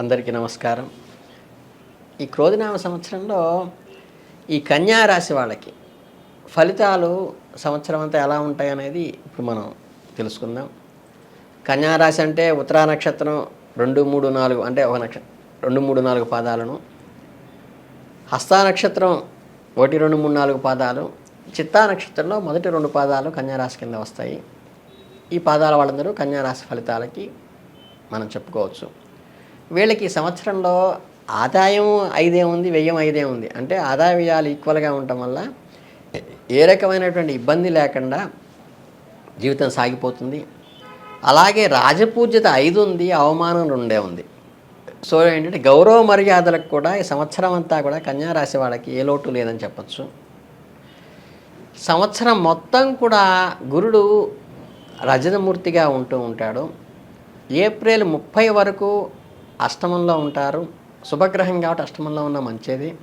అందరికీ నమస్కారం. ఈ క్రోధినామ సంవత్సరంలో ఈ కన్యా రాశి వాళ్ళకి ఫలితాలు సంవత్సరం అంతా ఎలా ఉంటాయి అనేది ఇప్పుడు మనం తెలుసుకుందాం. కన్యా రాశి అంటే ఉత్తరా నక్షత్రం రెండు మూడు నాలుగు అంటే ఒక నక్ష రెండు మూడు నాలుగు పాదాలను. హస్తా నక్షత్రం ఒకటి రెండు మూడు నాలుగు పాదాలు. చిత్తా నక్షత్రంలో మొదటి రెండు పాదాలు కన్యారాశి కింద వస్తాయి. ఈ పాదాల వాళ్ళందరూ కన్యారాశి ఫలితాలకి మనం చెప్పుకోవచ్చు. వీళ్ళకి సంవత్సరంలో ఆదాయం ఐదే ఉంది వ్యయం ఐదే ఉంది. అంటే ఆదాయ వ్యయాలు ఈక్వల్గా ఉండటం వల్ల ఏ రకమైనటువంటి ఇబ్బంది లేకుండా జీవితం సాగిపోతుంది. అలాగే రాజపూజ్యత ఐదు ఉంది అవమానం రెండే ఉంది. సో ఏంటంటే గౌరవ మర్యాదలకు కూడా ఈ సంవత్సరం అంతా కూడా కన్యారాశి వాళ్ళకి ఏ లోటు లేదని చెప్పచ్చు. సంవత్సరం మొత్తం కూడా గురుడు రజతమూర్తిగా ఉంటూ ఉంటాడు. ఏప్రిల్ ముప్పై వరకు అష్టమంలో ఉంటారు. శుభగ్రహం కాబట్టి అష్టమంలో ఉన్న మంచిది.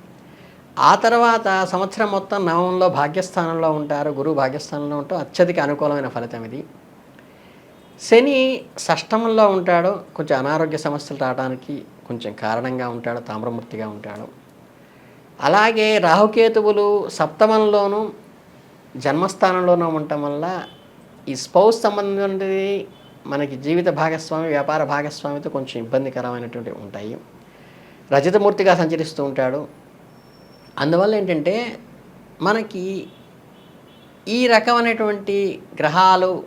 ఆ తర్వాత సంవత్సరం మొత్తం నవంలో భాగ్యస్థానంలో ఉంటారు. గురువు భాగ్యస్థానంలో ఉంటూ అత్యధిక అనుకూలమైన ఫలితం ఇది. శని షష్టమంలో ఉంటాడు. కొంచెం అనారోగ్య సమస్యలు రావడానికి కొంచెం కారణంగా ఉంటాడు. తామ్రమూర్తిగా ఉంటాడు. అలాగే రాహుకేతువులు సప్తమంలోనూ జన్మస్థానంలోనూ ఉండటం వల్ల ఈ స్పౌస్ సంబంధించినది మనకి జీవిత భాగస్వామి వ్యాపార భాగస్వామితో కొంచెం ఇబ్బందికరమైనటువంటి ఉంటాయి. రజతమూర్తిగా సంచరిస్తూ ఉంటాడు. అందువల్ల ఏంటంటే మనకి ఈ రకమైనటువంటి గ్రహాలు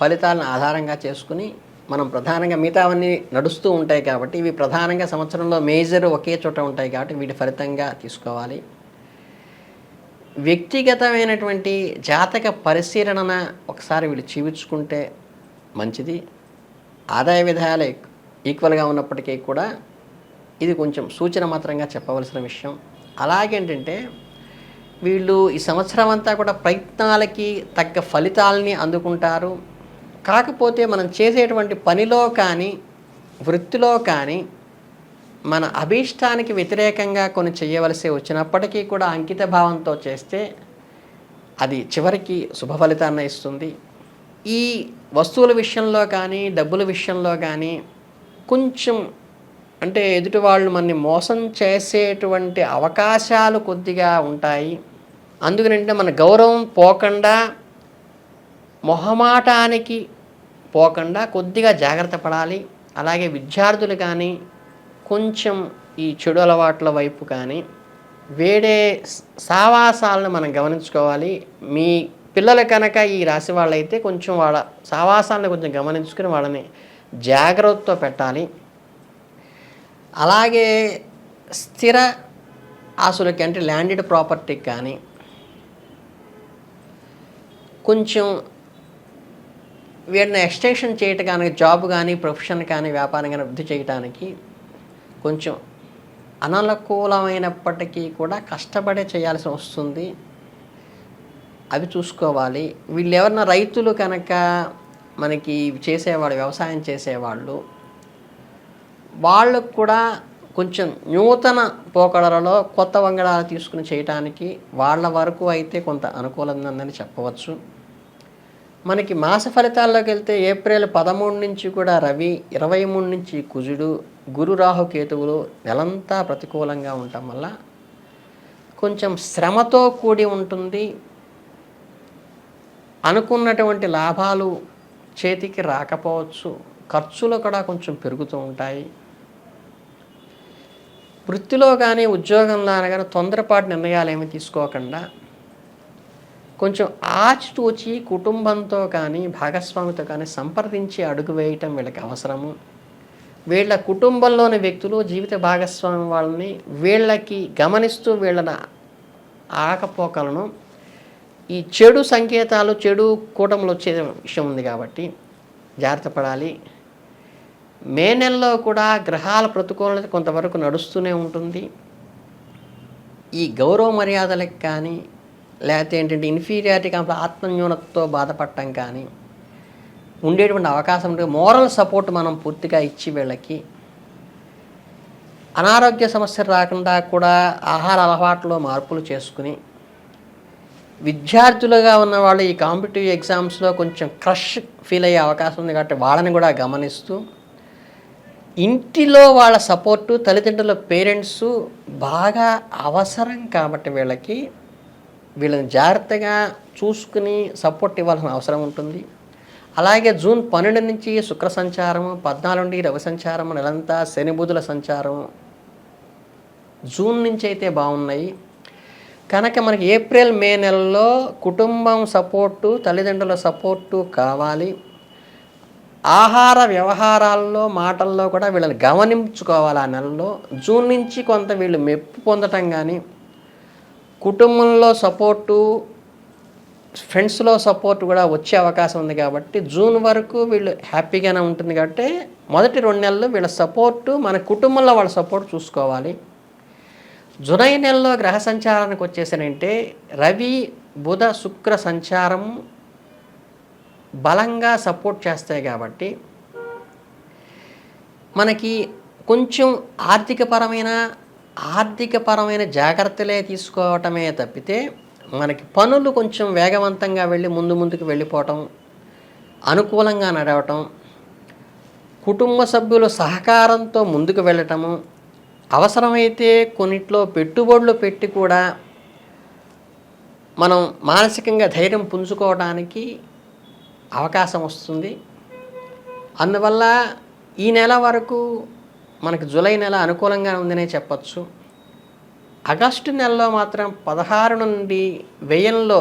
ఫలితాలను ఆధారంగా చేసుకుని మనం ప్రధానంగా మిగతావన్నీ నడుస్తూ ఉంటాయి కాబట్టి ఇవి ప్రధానంగా సంవత్సరంలో మేజర్ ఒకే చోట ఉంటాయి కాబట్టి వీటి ఫలితంగా తీసుకోవాలి. వ్యక్తిగతమైనటువంటి జాతక పరిశీలన ఒకసారి వీళ్ళు చూపించుకుంటే మంచిది. ఆదాయ విధాలు ఈక్వల్గా ఉన్నప్పటికీ కూడా ఇది కొంచెం సూచన మాత్రంగా చెప్పవలసిన విషయం. అలాగేంటంటే వీళ్ళు ఈ సంవత్సరం అంతా కూడా ప్రయత్నాలకి తగ్గ ఫలితాలని అందుకుంటారు. కాకపోతే మనం చేసేటువంటి పనిలో కానీ వృత్తిలో కానీ మన అభీష్టానికి వ్యతిరేకంగా కొన్ని చేయవలసి వచ్చినప్పటికీ కూడా అంకిత భావంతో చేస్తే అది చివరికి శుభ ఫలితాన్ని ఇస్తుంది. ఈ వస్తువుల విషయంలో కానీ డబ్బుల విషయంలో కానీ కొంచెం అంటే ఎదుటి వాళ్ళు మనని మోసం చేసేటువంటి అవకాశాలు కొద్దిగా ఉంటాయి. అందుకనంటే మన గౌరవం పోకుండా మొహమాటానికి పోకుండా కొద్దిగా జాగ్రత్త పడాలి. అలాగే విద్యార్థులు కానీ కొంచెం ఈ చెడు అలవాట్ల వైపు కానీ వేడే సావాసాలను మనం గమనించుకోవాలి. మీ పిల్లలు కనుక ఈ రాశి వాళ్ళైతే కొంచెం వాళ్ళ సావాసాలను కొంచెం గమనించుకుని వాళ్ళని జాగ్రత్తతో పెట్టాలి. అలాగే స్థిర ఆస్తులకి అంటే ల్యాండెడ్ ప్రాపర్టీకి కానీ కొంచెం వీటిని ఎక్స్టెన్షన్ చేయటానికి జాబ్ కానీ ప్రొఫెషన్ కానీ వ్యాపారం కానీ వృద్ధి చేయడానికి కొంచెం అననుకూలమైనప్పటికీ కూడా కష్టపడే చేయాల్సి వస్తుంది. అవి చూసుకోవాలి. వీళ్ళు ఎవరన్నా రైతులు కనుక మనకి చేసేవాళ్ళు వ్యవసాయం చేసేవాళ్ళు వాళ్ళకు కూడా కొంచెం నూతన పోకడలలో కొత్త వంగడాలు తీసుకుని చేయటానికి వాళ్ళ వరకు అయితే కొంత అనుకూలంగా ఉందని చెప్పవచ్చు. మనకి మాస ఫలితాల్లోకి వెళ్తే ఏప్రిల్ పదమూడు నుంచి కూడా రవి ఇరవై మూడు నుంచి కుజుడు గురు రాహు కేతువులు నెలంతా ప్రతికూలంగా ఉండటం వల్ల కొంచెం శ్రమతో కూడి ఉంటుంది. అనుకున్నటువంటి లాభాలు చేతికి రాకపోవచ్చు ఖర్చులు కూడా కొంచెం పెరుగుతూ ఉంటాయి. వృత్తిలో కానీ ఉద్యోగంలో కానీ తొందరపాటు నిర్ణయాలు ఏమి తీసుకోకుండా కొంచెం ఆచితూచి కుటుంబంతో కానీ భాగస్వామితో కానీ సంప్రదించి అడుగు వేయటం వీళ్ళకి అవసరము. వీళ్ళ కుటుంబంలోని వ్యక్తులు జీవిత భాగస్వామి వాళ్ళని వీళ్ళకి గమనిస్తూ వీళ్ళని ఆకపోకలను ఈ చెడు సంకేతాలు చెడు కూటములు వచ్చే విషయం ఉంది కాబట్టి జాగ్రత్త పడాలి. మే నెలలో కూడా గ్రహాల ప్రతికూలత కొంతవరకు నడుస్తూనే ఉంటుంది. ఈ గౌరవ మర్యాదలకు కానీ లేకపోతే ఏంటంటే ఇన్ఫీరియారిటీ కాంప్ల ఆత్మన్యూనతతో బాధపడటం కానీ ఉండేటువంటి అవకాశం ఉంటుంది. మోరల్ సపోర్ట్ మనం పూర్తిగా ఇచ్చి వీళ్ళకి. అనారోగ్య సమస్యలు రాకుండా కూడా ఆహార అలవాట్లో మార్పులు చేసుకుని విద్యార్థులుగా ఉన్న వాళ్ళు ఈ కాంపిటేటివ్ ఎగ్జామ్స్లో కొంచెం క్రష్ ఫీల్ అయ్యే అవకాశం ఉంది కాబట్టి వాళ్ళని కూడా గమనిస్తూ ఇంటిలో వాళ్ళ సపోర్టు తల్లిదండ్రుల పేరెంట్స్ బాగా అవసరం కాబట్టి వీళ్ళకి వీళ్ళని జాగ్రత్తగా చూసుకుని సపోర్ట్ ఇవ్వాల్సిన అవసరం ఉంటుంది. అలాగే జూన్ పన్నెండు నుంచి శుక్ర సంచారం పద్నాలుగు నుండి రవి సంచారం నెలంతా శని బుధుల సంచారం జూన్ నుంచి అయితే బాగున్నాయి. కనుక మనకి ఏప్రిల్ మే నెలలో కుటుంబం సపోర్టు తల్లిదండ్రుల సపోర్టు కావాలి. ఆహార వ్యవహారాల్లో మాటల్లో కూడా వీళ్ళని గమనించుకోవాలి ఆ నెలలో. జూన్ నుంచి కొంత వీళ్ళు మెప్పు పొందటం కానీ కుటుంబంలో సపోర్టు ఫ్రెండ్స్లో సపోర్ట్ కూడా వచ్చే అవకాశం ఉంది కాబట్టి జూన్ వరకు వీళ్ళు హ్యాపీగానే ఉంటుంది కాబట్టి మొదటి రెండు నెలలు వీళ్ళ సపోర్టు మన కుటుంబంలో వాళ్ళ సపోర్ట్ చూసుకోవాలి. జులై నెలలో గ్రహ సంచారానికి వచ్చేసానంటే రవి బుధ శుక్ర సంచారం బలంగా సపోర్ట్ చేస్తాయి కాబట్టి మనకి కొంచెం ఆర్థికపరమైన ఆర్థికపరమైన జాగ్రత్తలే తీసుకోవటమే తప్పితే మనకి పనులు కొంచెం వేగవంతంగా వెళ్ళి ముందు ముందుకు వెళ్ళిపోవటం అనుకూలంగా నడవటం కుటుంబ సభ్యుల సహకారంతో ముందుకు వెళ్ళటము అవసరమైతే కొన్నిట్లో పెట్టుబడులు పెట్టి కూడా మనం మానసికంగా ధైర్యం పుంజుకోవడానికి అవకాశం వస్తుంది. అందువల్ల ఈ నెల వరకు మనకి జూలై నెల అనుకూలంగా ఉందనే చెప్పచ్చు. ఆగస్టు నెలలో మాత్రం పదహారు నుండి వ్యయంలో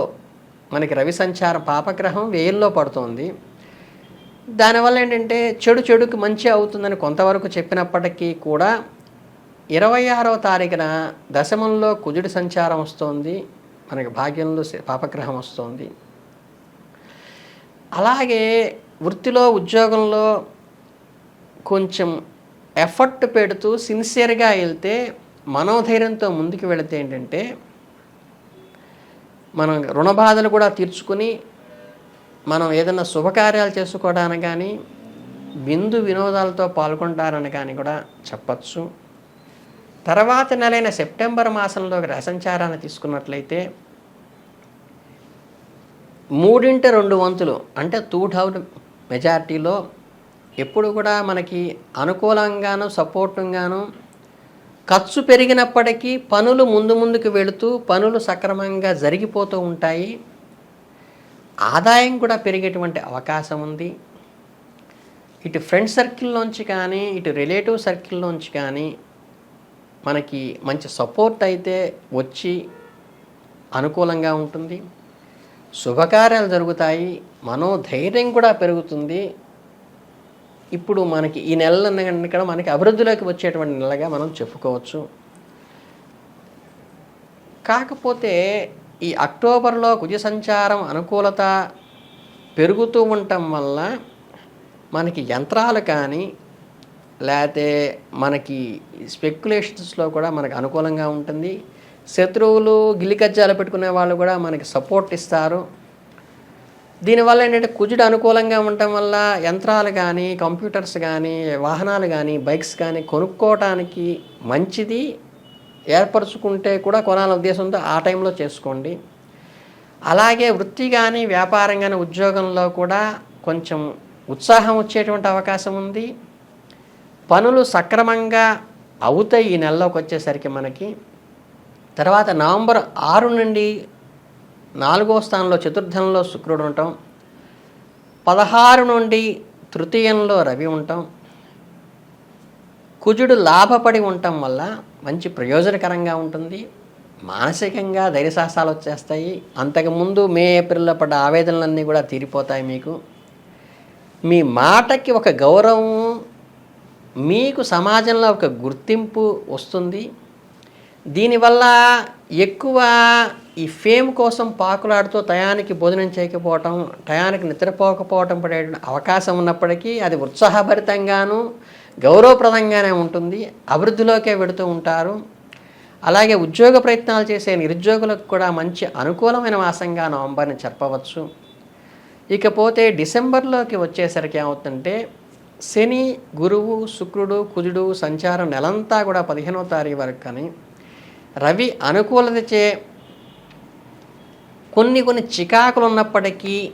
మనకి రవి సంచారం పాపగ్రహం వ్యయంలో పడుతుంది. దానివల్ల ఏంటంటే చెడు చెడుకు మంచి అవుతుందని కొంతవరకు చెప్పినప్పటికీ కూడా ఇరవై ఆరో తారీఖున దశమంలో కుజుడి సంచారం వస్తుంది. మనకి భాగ్యంలో పాపగ్రహం వస్తుంది. అలాగే వృత్తిలో ఉద్యోగంలో కొంచెం ఎఫర్ట్ పెడుతూ సిన్సియర్గా వెళ్తే మనోధైర్యంతో ముందుకు వెళితే ఏంటంటే మనం రుణ బాధలు కూడా తీర్చుకుని మనం ఏదైనా శుభకార్యాలు చేసుకోవడానికి కానీ బిందు వినోదాలతో పాల్గొంటారని కానీ కూడా చెప్పచ్చు. తర్వాత నెలైన సెప్టెంబర్ మాసంలో రసంచారాన్ని తీసుకున్నట్లయితే మూడింటి రెండు వంతులు అంటే టూ థౌజండ్ మెజారిటీలో ఎప్పుడు కూడా మనకి అనుకూలంగాను సపోర్టింగ్గాను ఖర్చు పెరిగినప్పటికీ పనులు ముందు ముందుకు వెళుతూ పనులు సక్రమంగా జరిగిపోతూ ఉంటాయి. ఆదాయం కూడా పెరిగేటువంటి అవకాశం ఉంది. ఇటు ఫ్రెండ్ సర్కిల్లోంచి కానీ ఇటు రిలేటివ్ సర్కిల్లోంచి కానీ మనకి మంచి సపోర్ట్ అయితే వచ్చి అనుకూలంగా ఉంటుంది. శుభకార్యాలు జరుగుతాయి. మనోధైర్యం కూడా పెరుగుతుంది. ఇప్పుడు మనకి ఈ నెల కనుక మనకి అభివృద్ధిలోకి వచ్చేటువంటి నెలగా మనం చెప్పుకోవచ్చు. కాకపోతే ఈ అక్టోబర్లో కుజ సంచారం అనుకూలత పెరుగుతూ ఉండటం వల్ల మనకి యంత్రాలు కానీ లేకపోతే మనకి స్పెక్యులేషన్స్లో కూడా మనకు అనుకూలంగా ఉంటుంది. శత్రువులు గిలికజ్జాలు పెట్టుకునే వాళ్ళు కూడా మనకి సపోర్ట్ ఇస్తారు. దీనివల్ల ఏంటంటే కుజుడు అనుకూలంగా ఉండటం వల్ల యంత్రాలు కానీ కంప్యూటర్స్ కానీ వాహనాలు కానీ బైక్స్ కానీ కొనుక్కోవటానికి మంచిది. ఏర్పరచుకుంటే కూడా కొనాల ఉద్దేశంతో ఆ టైంలో చేసుకోండి. అలాగే వృత్తి కానీ వ్యాపారం కానీ ఉద్యోగంలో కూడా కొంచెం ఉత్సాహం వచ్చేటువంటి అవకాశం ఉంది. పనులు సక్రమంగా అవుతాయి ఈ నెలలోకి వచ్చేసరికి మనకి. తర్వాత నవంబర్ ఆరు నుండి నాలుగో స్థానంలో చతుర్థంలో శుక్రుడు ఉండటం పదహారు నుండి తృతీయంలో రవి ఉండటం కుజుడు లాభపడి ఉండటం వల్ల మంచి ప్రయోజనకరంగా ఉంటుంది. మానసికంగా ధైర్యశాస్త్రాలు వచ్చేస్తాయి. అంతకుముందు మే ఏప్రిల్లో పడ్డ ఆవేదనలన్నీ కూడా తీరిపోతాయి మీకు. మీ మాటకి ఒక గౌరవం మీకు సమాజంలో ఒక గుర్తింపు వస్తుంది. దీనివల్ల ఎక్కువ ఈ ఫేమ్ కోసం పాకులాడుతూ టయానికి భోజనం చేయకపోవటం టయానికి నిద్రపోకపోవటం పడే అవకాశం ఉన్నప్పటికీ అది ఉత్సాహభరితంగాను గౌరవప్రదంగానే ఉంటుంది. అభివృద్ధిలోకే వెడుతూ ఉంటారు. అలాగే ఉద్యోగ ప్రయత్నాలు చేసే నిరుద్యోగులకు కూడా మంచి అనుకూలమైన మాసంగా నవంబర్ని చెప్పవచ్చు. ఇకపోతే డిసెంబర్లోకి వచ్చేసరికి ఏమవుతుందంటే శని గురువు శుక్రుడు కుజుడు సంచారం నెలంతా కూడా పదిహేనో తారీఖు వరకు కానీ రవి అనుకూలతచే కొన్ని కొన్ని చికాకులు ఉన్నప్పటికీ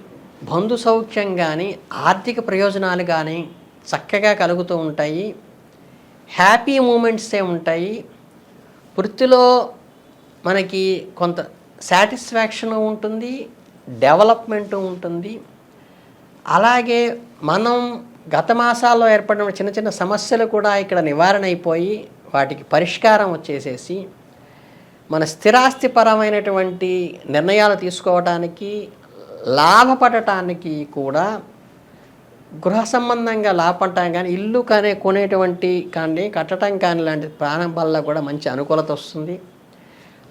బంధు సౌఖ్యం కానీ ఆర్థిక ప్రయోజనాలు కానీ చక్కగా కలుగుతూ ఉంటాయి. హ్యాపీ మూమెంట్సే ఉంటాయి. వృత్తిలో మనకి కొంత సాటిస్ఫాక్షన్ ఉంటుంది డెవలప్మెంట్ ఉంటుంది. అలాగే మనం గత మాసాల్లో ఏర్పడిన చిన్న చిన్న సమస్యలు కూడా ఇక్కడ నివారణ అయిపోయి వాటికి పరిష్కారం వచ్చేసేసి మన స్థిరాస్తిపరమైనటువంటి నిర్ణయాలు తీసుకోవడానికి లాభపడటానికి కూడా గృహ సంబంధంగా లాభపడటం కానీ ఇల్లు కానీ కొనేటువంటి కానీ కట్టడం కానీ లాంటి ప్రారంభాల్లో కూడా మంచి అనుకూలత వస్తుంది.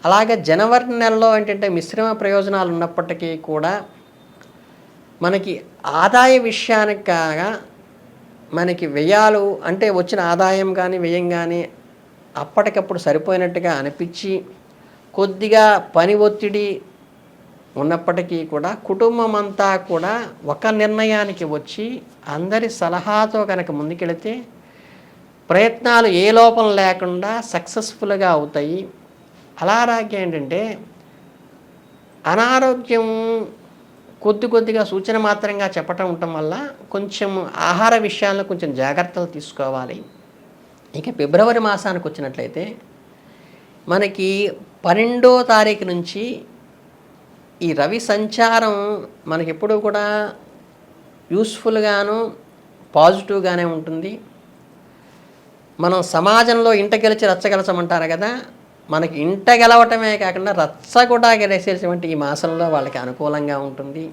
అలాగే జనవరి నెలలో ఏంటంటే మిశ్రమ ప్రయోజనాలు ఉన్నప్పటికీ కూడా మనకి ఆదాయ విషయానికి కాగా మనకి వ్యయాలు అంటే వచ్చిన ఆదాయం కానీ వ్యయం కానీ అప్పటికప్పుడు సరిపోయినట్టుగా అనిపించి కొద్దిగా పని ఒత్తిడి ఉన్నప్పటికీ కూడా కుటుంబం అంతా కూడా ఒక నిర్ణయానికి వచ్చి అందరి సలహాతో కనుక ముందుకెళితే ప్రయత్నాలు ఏ లోపం లేకుండా సక్సెస్ఫుల్గా అవుతాయి. అలాగే ఏంటంటే అనారోగ్యం కొద్ది కొద్దిగా సూచన మాత్రంగా చెప్పటం ఉండటం వల్ల కొంచెం ఆహార విషయాల్లో కొంచెం జాగ్రత్తలు తీసుకోవాలి. ఇక ఫిబ్రవరి మాసానికి వచ్చినట్లయితే మనకి పన్నెండో తారీఖు నుంచి ఈ రవి సంచారం మనకి ఎప్పుడూ కూడా యూస్ఫుల్గాను పాజిటివ్గానే ఉంటుంది. మనం సమాజంలో ఇంట గెలిచి రచ్చగలచమంటారు కదా మనకి ఇంట గెలవటమే కాకుండా రచ్చ కూడా గెలిచేటువంటి ఈ మాసంలో వాళ్ళకి అనుకూలంగా ఉంటుంది.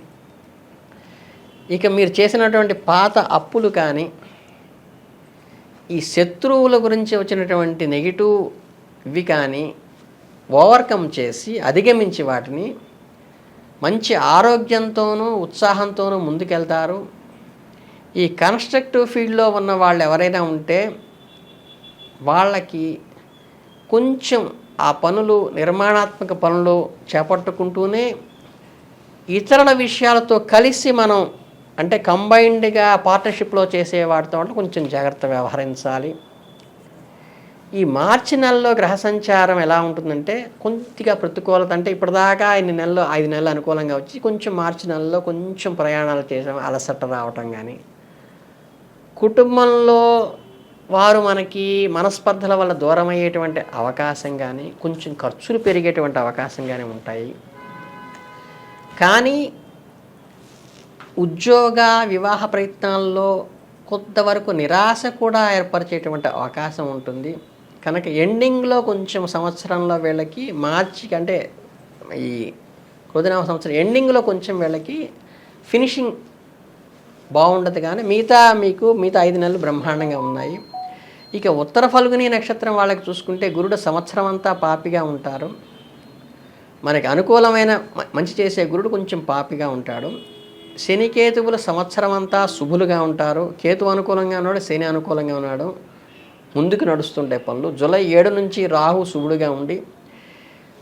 ఇక మీరు చేసినటువంటి పాత అప్పులు కానీ ఈ శత్రువుల గురించి వచ్చినటువంటి నెగిటివ్ ఇవి కానీ ఓవర్కమ్ చేసి అధిగమించి వాటిని మంచి ఆరోగ్యంతోనూ ఉత్సాహంతోనూ ముందుకెళ్తారు. ఈ కన్స్ట్రక్టివ్ ఫీల్డ్లో ఉన్న వాళ్ళు ఎవరైనా ఉంటే వాళ్ళకి కొంచెం ఆ పనులు నిర్మాణాత్మక పనులు చేపట్టుకుంటూనే ఇతరుల విషయాలతో కలిసి మనం అంటే కంబైన్డ్గా పార్ట్నర్షిప్లో చేసే వాటితో అంటే కొంచెం జాగ్రత్త వ్యవహరించాలి. ఈ మార్చి నెలలో గ్రహ సంచారం ఎలా ఉంటుందంటే కొద్దిగా ప్రతికూలత అంటే ఇప్పటిదాకా ఎన్ని నెలలు ఐదు నెలలు అనుకూలంగా వచ్చి కొంచెం మార్చి నెలలో కొంచెం ప్రయాణాలు చేసాం అలసట రావటం కానీ కుటుంబంలో వారు మనకి మనస్పర్ధల వల్ల దూరమయ్యేటువంటి అవకాశం కానీ కొంచెం ఖర్చులు పెరిగేటువంటి అవకాశం కానీ ఉంటాయి. కానీ ఉద్యోగ వివాహ ప్రయత్నాల్లో కొంతవరకు నిరాశ కూడా ఏర్పరిచేటువంటి అవకాశం ఉంటుంది. కనుక ఎండింగ్లో కొంచెం సంవత్సరంలో వీళ్ళకి మార్చి అంటే ఈ కృతనామ సంవత్సరం ఎండింగ్లో కొంచెం వీళ్ళకి ఫినిషింగ్ బాగుండదు కానీ మిగతా మీకు మిగతా ఐదు నెలలు బ్రహ్మాండంగా ఉన్నాయి. ఇక ఉత్తర ఫల్గుని నక్షత్రం వాళ్ళకి చూసుకుంటే గురుడు సంవత్సరం అంతా పాపిగా ఉంటారు. మనకి అనుకూలమైన మంచి చేసే గురుడు కొంచెం పాపిగా ఉంటాడు. శని కేతువులు సంవత్సరం అంతా శుభులుగా ఉంటారు. కేతు అనుకూలంగా ఉన్నాడు శని అనుకూలంగా ఉన్నాడు. ముందుకు నడుస్తుంటాయి పనులు. జూలై ఏడు నుంచి రాహు శుభుడుగా ఉండి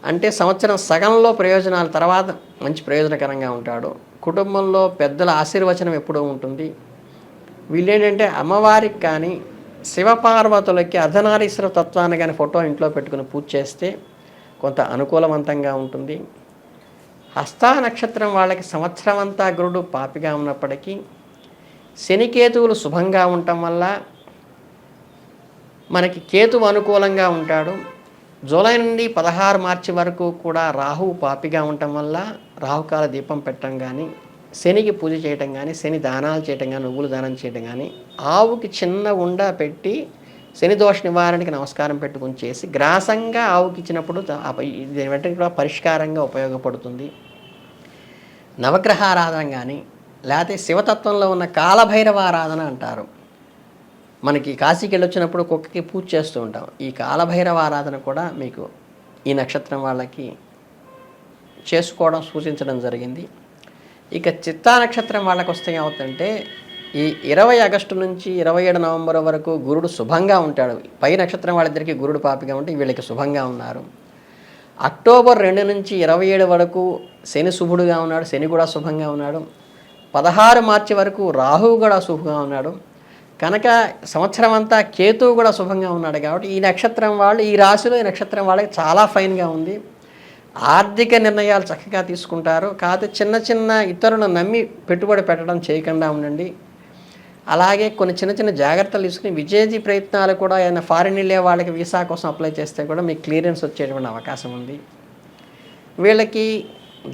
అంటే సంవత్సరం సగంలో ప్రయోజనాల తర్వాత మంచి ప్రయోజనకరంగా ఉంటాడు. కుటుంబంలో పెద్దల ఆశీర్వచనం ఎప్పుడూ ఉంటుంది. వీళ్ళేంటంటే అమ్మవారికి కానీ శివపార్వతులకి అర్ధనారీశ్వర తత్వాన్ని కానీ ఫోటో ఇంట్లో పెట్టుకుని పూజ చేస్తే కొంత అనుకూలవంతంగా ఉంటుంది. హస్తా నక్షత్రం వాళ్ళకి సంవత్సరం అంతా గురుడు పాపిగా ఉన్నప్పటికీ శనికేతువులు శుభంగా ఉండటం వల్ల మనకి కేతువు అనుకూలంగా ఉంటాడు. జూలై నుండి పదహారు మార్చి వరకు కూడా రాహువు పాపిగా ఉండటం వల్ల రాహుకాల దీపం పెట్టడం కానీ శనికి పూజ చేయటం కానీ శని దానాలు చేయటం కానీ నువ్వులు దానం చేయటం కానీ ఆవుకి చిన్న ఉండ పెట్టి శని దోష నివారణకి నమస్కారం పెట్టుకుని చేసి గ్రాసంగా ఆవుకి ఇచ్చినప్పుడు దీని వెంటనే కూడా పరిష్కారంగా ఉపయోగపడుతుంది. నవగ్రహారాధన కానీ లేకపోతే శివతత్వంలో ఉన్న కాలభైరవ ఆరాధన అంటారు. మనకి కాశీకి వెళ్ళొచ్చినప్పుడు కుక్కకి పూజ చేస్తూ ఉంటాం. ఈ కాలభైరవ ఆరాధన కూడా మీకు ఈ నక్షత్రం వాళ్ళకి చేసుకోవడం సూచించడం జరిగింది. ఇక చిత్తా నక్షత్రం వాళ్ళకు వస్తే ఏమవుతుందంటే ఈ ఇరవై ఆగస్టు నుంచి ఇరవై ఏడు నవంబర్ వరకు గురుడు శుభంగా ఉంటాడు. పై నక్షత్రం వాళ్ళిద్దరికీ గురుడు పాపిగా ఉంటే వీళ్ళకి శుభంగా ఉన్నారు. అక్టోబర్ రెండు నుంచి ఇరవై ఏడు వరకు శని శుభుడుగా ఉన్నాడు శని కూడా శుభంగా ఉన్నాడు. పదహారు మార్చి వరకు రాహువు కూడా శుభంగా ఉన్నాడు. కనుక సంవత్సరం అంతా కేతువు కూడా శుభంగా ఉన్నాడు కాబట్టి ఈ నక్షత్రం వాళ్ళు ఈ రాశిలో ఈ నక్షత్రం వాళ్ళకి చాలా ఫైన్గా ఉంది. ఆర్థిక నిర్ణయాలు చక్కగా తీసుకుంటారు. కాదు చిన్న చిన్న ఇతరులను నమ్మి పెట్టుబడి పెట్టడం చేయకుండా ఉండండి. అలాగే కొన్ని చిన్న చిన్న జాగ్రత్తలు తీసుకుని విజేజీ ప్రయత్నాలు కూడా ఏదైనా ఫారిన్ వెళ్ళే వాళ్ళకి వీసా కోసం అప్లై చేస్తే కూడా మీకు క్లియరెన్స్ వచ్చేటువంటి అవకాశం ఉంది. వీళ్ళకి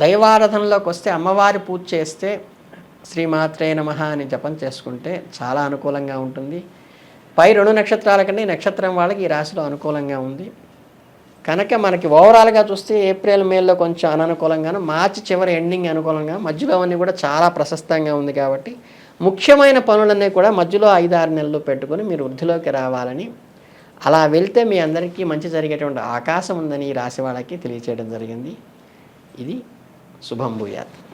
దైవారాధనలోకి వస్తే అమ్మవారి పూజ చేస్తే శ్రీమాత్రే నమ అని జపం చేసుకుంటే చాలా అనుకూలంగా ఉంటుంది. పై రెండు నక్షత్రాల కంటే ఈ నక్షత్రం వాళ్ళకి ఈ రాశిలో అనుకూలంగా ఉంది. కనుక మనకి ఓవరాల్గా చూస్తే ఏప్రిల్ మేలో కొంచెం అననుకూలంగాను మార్చి చివరి ఎండింగ్ అనుకూలంగా మధ్యలో అన్నీ కూడా చాలా ప్రశస్తంగా ఉంది కాబట్టి ముఖ్యమైన పనులన్నీ కూడా మధ్యలో ఐదు ఆరు నెలలు పెట్టుకొని మీరు వృద్ధిలోకి రావాలని అలా వెళ్తే మీ అందరికీ మంచి జరిగేటువంటి అవకాశం ఉందని ఈ రాశి వాళ్ళకి తెలియచేయడం జరిగింది. ఇది శుభం భూయాత్.